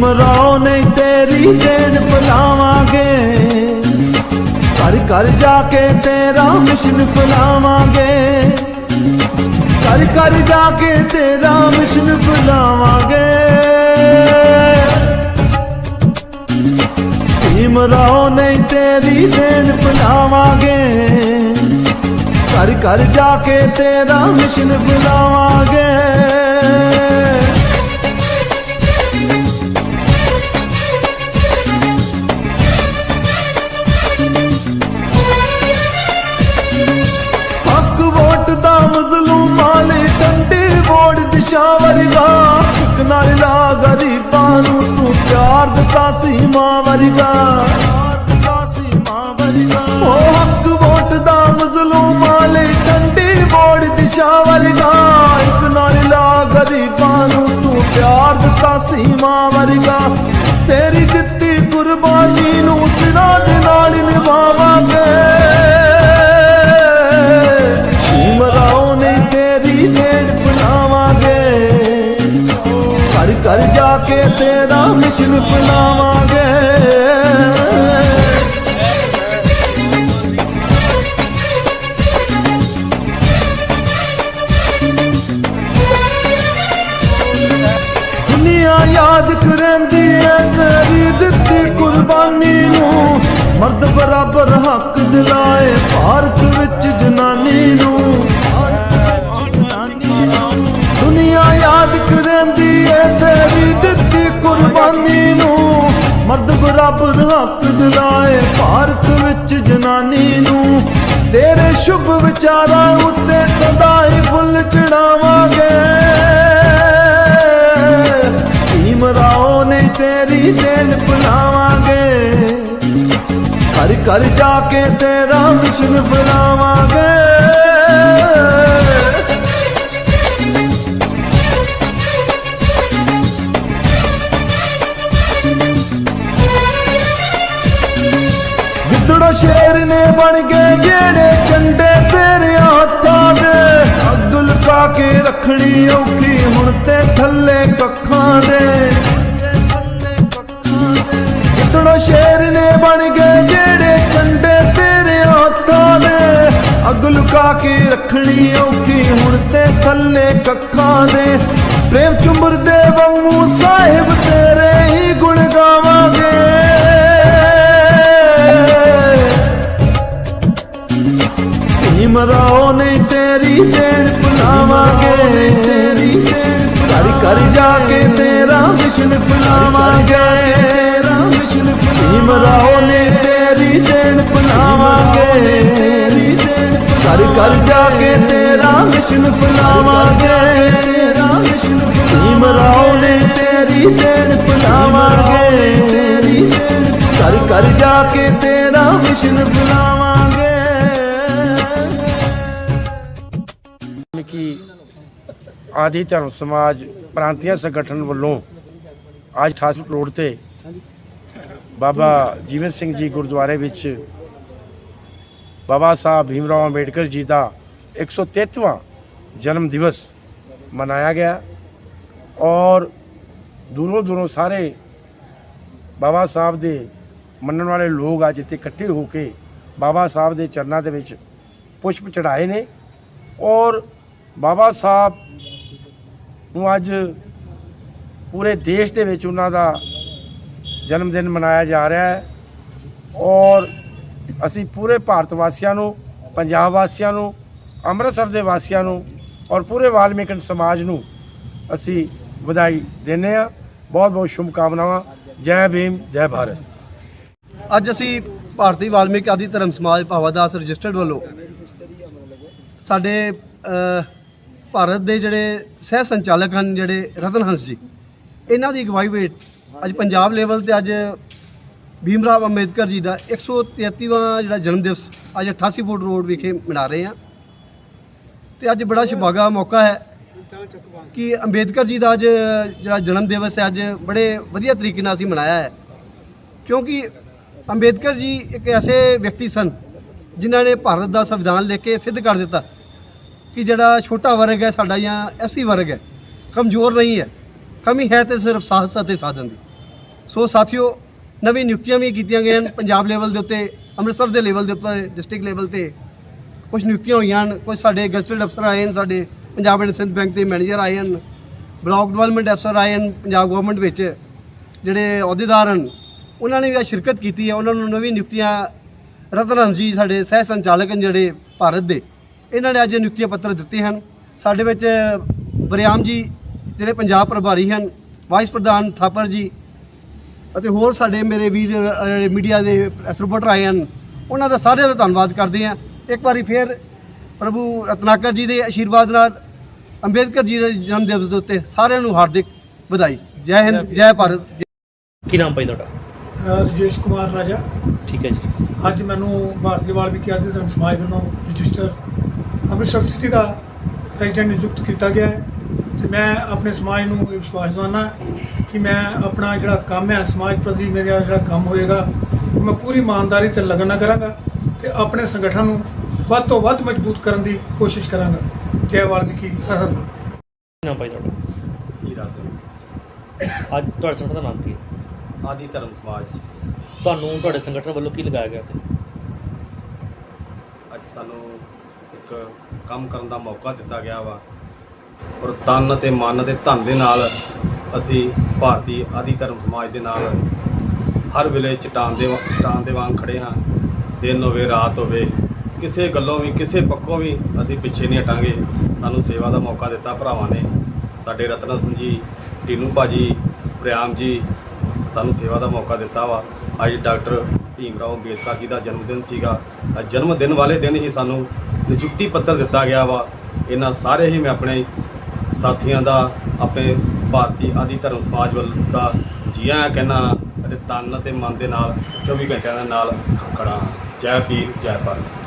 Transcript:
ਭੀਮਰਾਓ ਨੇ ਤੇਰੀ ਦੇਣ ਬੁਲਾਵਾਂਗੇ ਘਰ ਘਰ ਜਾ ਕੇ ਤੇਰਾ ਮਿਸ਼ਨ ਬੁਲਾਵਾਂਗੇ ਘਰ ਘਰ ਜਾ ਕੇ ਤੇਰਾ ਮਿਸ਼ਨ ਬੁਲਾਵਾਂਗੇ ਭੀਮਰਾਓ ਨਹੀਂ ਤੇਰੀ ਦੇਣ ਬੁਲਾਵਾਂਗੇ ਘਰ ਘਰ ਜਾ ਕੇ ਤੇਰਾ ਮਿਸ਼ਨ ਬੁਲਾਵਾਂਗੇ ਨੂੰ ਸਿਰਾਂ ਦੇ ਨਾਲ ਨਿਭਾਵਾਂਗੇ। ਮਰਾਉ ਨੇ ਤੇਰੀ ਦੇਣ ਬੁਲਾਵਾਂਗੇ ਘਰ ਘਰ ਜਾ ਕੇ ਤੇਰਾ ਮਿਸ਼ਨ ਬੁਲਾਵਾਂਗੇ ਦੁਨੀਆ ਯਾਦ ਕਰੰਦੀ ਐ ਤੇਰੀ ਦਿੱਤੀ ਕੁਰਬਾਨੀ। ਮਰਦ ਬਰਾਬਰ ਹੱਕ ਦਿਲਾਏ, ਭਾਰਤ ਵਿੱਚ ਜਨਾਨੀ ਨੂੰ। ਦੁਨੀਆ ਯਾਦ ਕਰੰਦੀ ਐ ਤੇਰੀ ਦਿੱਤੀ ਕੁਰਬਾਨੀ ਨੂੰ। ਮਰਦ ਬਰਾਬਰ ਹੱਕ ਦਿਲਾਏ, ਭਾਰਤ ਵਿੱਚ ਜਨਾਨੀ ਨੂੰ। ਤੇਰੇ ਸ਼ੁਭ ਵਿਚਾਰਾਂ ਉੱਤੇ ਸਦਾ ਹੀ ਫੁੱਲ ਚੜਾਵਾਂਗੇ। ਘਰ ਜਾ ਕੇ ਤੇਰਾ ਮਿਸ਼ਨ ਬੁਲਾਵਾਂਗੇ ਅੱਗ ਲੁਕਾ ਕੇ ਰੱਖਣੀ ਔਖੀ ਹੁਣ ਤੇ ਥੱਲੇ ਕੱਖਾਂ ਦੇ ਪ੍ਰੇਮ ਚੁੰਬਰ ਦੇ ਵਾਂਗੂ ਸਾਹਿਬ ਤੇਰੇ ਹੀ ਗੁਣ ਗਾਵਾਂਗੇ। ਭੀਮਰਾਓ ਨੇ ਤੇਰੀ ਦੇਣ ਬੁਲਾਵਾਂਗੇ ਤੇਰੀ ਦੇਣ ਘਰ ਜਾ ਕੇ ਤੇਰਾ ਮਿਸ਼ਨ ਬੁਲਾਵਾਂਗੇ ਤੇਰਾ ਮਿਸ਼ਨ ਭੀਮਰਾਓ ਨੇ ਤੇਰੀ ਤੇਰਾ ਮਿਸ਼ਨ ਬੁਲਾਵਾਂਗੇ ਤੇਰਾ ਮਿਸ਼ਨ ਭੀਮਰਾਓ ਨੇ ਤੇਰੀ ਦੇਣ ਬੁਲਾਵਾਂਗੇ ਤੇਰੀ ਦੇਣ ਘਰ ਜਾ ਕੇ ਤੇਰਾ ਮਿਸ਼ਨ ਬੁਲਾਵਾਂਗੇ ਕਿ ਆਦੀ ਧਰਮ ਸਮਾਜ ਪ੍ਰਾਂਤੀय ਸੰਗਠਨ ਵੱਲੋਂ ਅੱਜ 88 ਰੋਡ ਤੇ ਬਾਬਾ ਜੀਵਨ ਸਿੰਘ ਜੀ ਗੁਰਦੁਆਰੇ ਵਿੱਚ ਬਾਬਾ ਸਾਹਿਬ ਭੀਮ ਰਾਓ ਅੰਬੇਡਕਰ ਜੀ ਦਾ 133ਵਾਂ ਜਨਮ ਦਿਵਸ ਮਨਾਇਆ ਗਿਆ ਔਰ ਦੂਰੋਂ ਦੂਰੋਂ ਸਾਰੇ ਬਾਬਾ ਸਾਹਿਬ ਦੇ ਮੰਨਣ ਵਾਲੇ ਲੋਕ ਅੱਜ ਇੱਥੇ ਇਕੱਠੇ ਹੋ ਕੇ ਬਾਬਾ ਸਾਹਿਬ ਦੇ ਚਰਨਾਂ ਦੇ ਵਿੱਚ ਪੁਸ਼ਪ ਚੜਾਏ ਨੇ ਔਰ ਬਾਬਾ ਸਾਹਿਬ ਨੂੰ ਅੱਜ ਪੂਰੇ ਦੇਸ਼ ਦੇ ਵਿੱਚ ਉਹਨਾਂ ਦਾ ਜਨਮ ਦਿਨ ਮਨਾਇਆ ਜਾ ਰਿਹਾ ਹੈ ਔਰ ਅਸੀਂ ਪੂਰੇ ਭਾਰਤ ਵਾਸੀਆਂ ਨੂੰ, ਪੰਜਾਬ ਵਾਸੀਆਂ ਨੂੰ, ਅੰਮ੍ਰਿਤਸਰ ਦੇ ਵਾਸੀਆਂ ਨੂੰ ਔਰ ਪੂਰੇ ਵਾਲਮੀਕਨ ਸਮਾਜ ਨੂੰ ਅਸੀਂ ਵਧਾਈ ਦਿੰਦੇ ਹਾਂ। ਬਹੁਤ ਬਹੁਤ ਸ਼ੁਭ ਕਾਮਨਾਵਾਂ ਜੈ ਭੀਮ, ਜੈ ਭਾਰਤ। ਅੱਜ ਅਸੀਂ ਭਾਰਤੀ ਵਾਲਮੀਕ ਆਦੀ ਧਰਮ ਸਮਾਜ ਭਾਵਾਦਾਸ ਰਜਿਸਟਰਡ ਵੱਲੋਂ ਸਾਡੇ ਭਾਰਤ ਦੇ ਜਿਹੜੇ ਸਹਿ ਸੰਚਾਲਕ ਹਨ ਜਿਹੜੇ ਰਤਨ ਹੰਸ ਜੀ, ਇਹਨਾਂ ਦੀ ਅਗਵਾਈ ਵਿੱਚ ਅੱਜ ਪੰਜਾਬ ਲੈਵਲ ਤੇ ਅੱਜ ਭੀਮ ਰਾਵ ਅੰਬੇਦਕਰ ਜੀ ਦਾ 133ਵਾਂ ਜਿਹੜਾ ਜਨਮ ਦਿਵਸ ਅੱਜ 88 ਫੁੱਟ ਰੋਡ ਵਿਖੇ ਮਨਾ ਰਹੇ ਹਾਂ। ਤੇ ਅੱਜ ਬੜਾ ਸੁਭਾਗਾ ਮੌਕਾ ਹੈ ਕਿ ਅੰਬੇਦਕਰ ਜੀ ਦਾ ਅੱਜ ਜਿਹੜਾ ਜਨਮ ਦਿਵਸ ਹੈ, ਅੱਜ ਬੜੇ ਵਧੀਆ ਤਰੀਕੇ ਨਾਲ ਅਸੀਂ ਮਨਾਇਆ ਹੈ। ਕਿਉਂਕਿ ਅੰਬੇਦਕਰ ਜੀ ਇੱਕ ਐਸੇ ਵਿਅਕਤੀ ਸਨ ਜਿਨ੍ਹਾਂ ਨੇ ਭਾਰਤ ਦਾ ਸੰਵਿਧਾਨ ਲਿਖ ਕੇ ਸਿੱਧ ਕਰ ਦਿੱਤਾ ਕਿ ਜਿਹੜਾ ਛੋਟਾ ਵਰਗ ਹੈ, ਸਾਡਾ ਜਾਂ ਐਸੀ ਵਰਗ ਹੈ, ਕਮਜ਼ੋਰ ਨਹੀਂ ਹੈ, ਕਮੀ ਹੈ ਤੇ ਸਿਰਫ ਸਾਹਸ ਅਤੇ ਸਾਧਨ ਦੀ। ਸੋ ਸਾਥੀਓ, ਨਵੀਂ ਨਿਯੁਕਤੀਆਂ ਵੀ ਕੀਤੀਆਂ ਗਈਆਂ ਹਨ ਪੰਜਾਬ ਲੈਵਲ ਦੇ ਉੱਤੇ, ਅੰਮ੍ਰਿਤਸਰ ਦੇ ਲੈਵਲ ਦੇ ਉੱਤੇ ਡਿਸਟ੍ਰਿਕਟ ਲੈਵਲ ਤੇ। ਕੁਝ ਨਿਯੁਕਤੀਆਂ ਹੋਈਆਂ ਹਨ ਕੁਝ ਸਾਡੇ ਗਸਟਡ ਅਫਸਰ ਆਏ ਹਨ, ਸਾਡੇ ਪੰਜਾਬ ਐਂਡ ਸਿੰਧ ਬੈਂਕ ਦੇ ਮੈਨੇਜਰ ਆਏ ਹਨ, ਬਲਾਕ ਡਿਵੈਲਪਮੈਂਟ ਅਫਸਰ ਆਏ ਹਨ ਪੰਜਾਬ ਗਵਰਨਮੈਂਟ ਵਿੱਚ, ਜਿਹੜੇ ਅਹੁਦੇਦਾਰ ਹਨ, ਉਹਨਾਂ ਨੇ ਵੀ ਅੱਜ ਸ਼ਿਰਕਤ ਕੀਤੀ ਹੈ, ਉਹਨਾਂ ਨੂੰ ਨਵੀਂ ਨਿਯੁਕਤੀਆਂ, ਰਤਨ ਜੀ ਸਾਡੇ ਸਹਿ ਸੰਚਾਲਕ ਹਨ ਜਿਹੜੇ ਭਾਰਤ ਦੇ, ਇਹਨਾਂ ਨੇ ਅੱਜ ਨਿਯੁਕਤੀਆਂ ਪੱਤਰ ਦਿੱਤੇ ਹਨ, ਸਾਡੇ ਵਿੱਚ ਬਰਿਆਮ ਜੀ ਜਿਹੜੇ ਪੰਜਾਬ ਪ੍ਰਭਾਰੀ ਹਨ ਵਾਈਸ ਪ੍ਰਧਾਨ ਥਾਪਰ ਜੀ, ਅਤੇ ਹੋਰ ਸਾਡੇ ਮੇਰੇ ਵੀਰ ਮੀਡੀਆ ਦੇ ਰਿਪੋਰਟਰ ਆਏ ਹਨ, ਉਹਨਾਂ ਦਾ ਸਾਰਿਆਂ ਦਾ ਧੰਨਵਾਦ ਕਰਦੇ ਹਾਂ। ਇੱਕ ਵਾਰੀ ਫੇਰ ਪ੍ਰਭੂ ਰਤਨਾਕਰ ਜੀ ਦੇ ਆਸ਼ੀਰਵਾਦ ਨਾਲ ਅੰਬੇਦਕਰ ਜੀ ਦੇ ਜਨਮ ਦਿਵਸ ਦੇ ਉੱਤੇ ਸਾਰਿਆਂ ਨੂੰ ਹਾਰਦਿਕ ਵਧਾਈ। ਜੈ ਹਿੰਦ ਜੈ ਭਾਰਤ। ਜੈ ਕੀ ਨਾਮ ਭਾਈ ਤੁਹਾਡਾ? ਰਜੇਸ਼ ਕੁਮਾਰ ਰਾਜਾ। ਠੀਕ ਹੈ ਜੀ। ਅੱਜ ਮੈਨੂੰ ਭਾਰਤੀ ਵਾਲਮੀਕੀ ਆਦਿ ਧਰਮ ਸਮਾਜ ਵੱਲੋਂ ਰਜਿਸਟਰ ਅੰਮ੍ਰਿਤਸਰ ਸਿਟੀ ਦਾ ਪ੍ਰੈਜ਼ੀਡੈਂਟ ਨਿਯੁਕਤ ਕੀਤਾ ਗਿਆ ਹੈ ਤੇ ਮੈਂ ਆਪਣੇ ਸਮਾਜ ਨੂੰ ਇਹ ਵਿਸ਼ਵਾਸ ਦਿਵਾਉਣਾ ਕਿ ਮੈਂ ਆਪਣਾ ਜਿਹੜਾ ਕੰਮ ਹੈ ਸਮਾਜ ਪ੍ਰਤੀ ਮੇਰਾ ਜਿਹੜਾ ਕੰਮ ਹੋਏਗਾ ਮੈਂ ਪੂਰੀ ਇਮਾਨਦਾਰੀ ਤੇ ਲਗਨ ਨਾਲ ਕਰਾਂਗਾ ਤੇ ਆਪਣੇ ਸੰਗਠਨ ਨੂੰ ਵੱਧ ਤੋਂ ਵੱਧ ਮਜ਼ਬੂਤ ਕਰਨ ਦੀ ਕੋਸ਼ਿਸ਼ ਕਰਾਂਗਾ। ਜੈ ਵਾਲਮੀਕੀ ਹਰ ਹਰ ਨਾਮ ਭਾਈ ਤੁਹਾਡਾ? ਹੀਰਾ ਸਿੰਘ। ਅੱਜ ਤੁਹਾਡੇ ਸੰਗਠਨ ਦਾ ਨਾਮ ਕੀ ਹੈ? ਆਦਿ ਧਰਮ ਸਮਾਜ। ਤੁਹਾਨੂੰ ਤੁਹਾਡੇ ਸੰਗਠਨ ਵੱਲੋਂ ਕੀ ਲਗਾਇਆ ਗਿਆ ਤੇ ਅੱਜ ਸਾਨੂੰ ਇੱਕ ਕੰਮ ਕਰਨ ਦਾ ਮੌਕਾ ਦਿੱਤਾ ਗਿਆ ਵਾ। ਔਰ ਤਨ ਤੇ ਮਨ ਤੇ ਧਨ ਦੇ ਨਾਲ ਅਸੀਂ ਭਾਰਤੀ ਆਦਿ ਧਰਮ ਸਮਾਜ ਦੇ ਨਾਲ ਹਰ ਵੇਲੇ ਚਟਾਨ ਦੇ ਵਾ- ਚਟਾਨ ਦੇ ਵਾਂਗ ਖੜੇ ਹਾਂ। ਦਿਨ ਹੋਵੇ ਰਾਤ ਹੋਵੇ ਕਿਸੇ ਗੱਲੋਂ ਵੀ, ਕਿਸੇ ਪੱਖੋਂ ਵੀ ਅਸੀਂ ਪਿੱਛੇ ਨਹੀਂ ਹਟਾਂਗੇ। ਸਾਨੂੰ ਸੇਵਾ ਦਾ ਮੌਕਾ ਦਿੱਤਾ ਭਰਾਵਾਂ ਨੇ। ਸਾਡੇ ਰਤਨ ਸਿੰਘ ਜੀ, ਟੀਨੂ ਭਾਜੀ, ਪ੍ਰਿਆਮ ਜੀ, ਸਾਨੂੰ ਸੇਵਾ ਦਾ ਮੌਕਾ ਦਿੱਤਾ ਵਾ। ਅੱਜ ਡਾਕਟਰ ਭੀਮ ਰਾਓ ਅੰਬੇਦਕਰ ਜੀ ਦਾ ਜਨਮ ਦਿਨ ਸੀਗਾ। ਜਨਮ ਦਿਨ ਵਾਲੇ ਦਿਨ ਹੀ ਸਾਨੂੰ ਨਿਯੁਕਤੀ ਪੱਤਰ ਦਿੱਤਾ ਗਿਆ ਵਾ। ਇਹਨਾਂ ਸਾਰੇ ਹੀ ਮੈਂ ਆਪਣੇ ਸਾਥੀਆਂ ਦਾ, ਆਪਣੇ ਭਾਰਤੀ ਆਦਿ ਧਰਮ ਸਮਾਜ ਵੱਲ ਦਾ ਜੀਆਂ ਆਇਆਂ ਕਹਿਣਾ, ਅਤੇ ਤਨ ਅਤੇ ਮਨ ਦੇ ਨਾਲ 24 ਘੰਟਿਆਂ ਦੇ ਨਾਲ ਖੜਾ। ਹਾਂ। ਜੈ ਪੀਰ, ਜੈ ਭਾਰਤ।